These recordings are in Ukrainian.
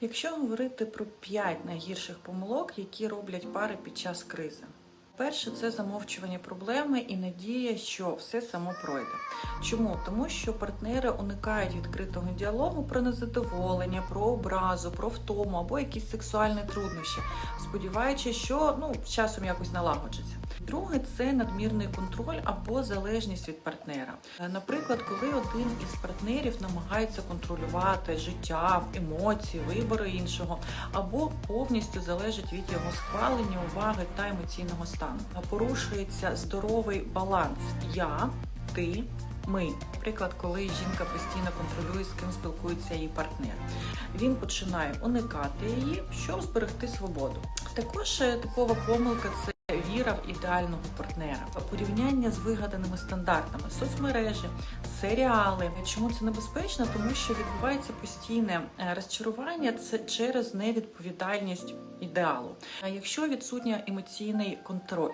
Якщо говорити про 5 найгірших помилок, які роблять пари під час кризи. Перше це замовчування проблеми і надія, що все само пройде. Чому? Тому що партнери уникають відкритого діалогу про незадоволення, про образу, про втому або якісь сексуальні труднощі, сподіваючись, що ну з часом якось налагоджиться. Друге це надмірний контроль або залежність від партнера. Е, Наприклад, коли один із партнерів намагається контролювати життя, емоції, вибори іншого, або повністю залежить від його схвалення, уваги та емоційного стану. Порушується здоровий баланс я, ти. Ми, наприклад, коли жінка постійно контролює, з ким спілкується її партнер, він починає уникати її, щоб зберегти свободу. Також е, типова помилка це віра в ідеального партнера, порівняння з вигаданими стандартами, соцмережі, серіали. Чому це небезпечно? Тому що відбувається постійне е, розчарування це через невідповідальність ідеалу. А якщо відсутній емоційний контроль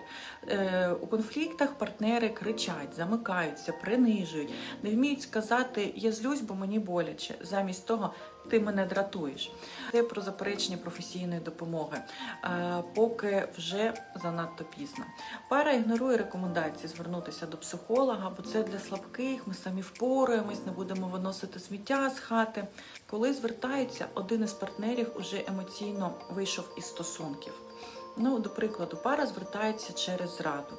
Е, у конфліктах партнери кричать, замикаються, принижують, не вміють сказати Я злюсь, бо мені боляче, замість того. Ти мене дратуєш. Це про заперечення професійної допомоги, е, поки вже занадто пізно. Пара ігнорує рекомендації звернутися до психолога, бо це для слабких. Ми самі впораємось, не будемо виносити сміття з хати. Коли звертаються, один із партнерів уже емоційно вийшов із стосунків. Ну, до прикладу, пара звертається через зраду.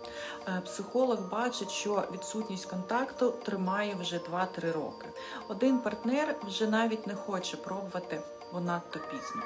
Е, Психолог бачить, що відсутність контакту тримає вже 2-3 роки. Один партнер вже навіть не хоче пробувати, бо надто пізно.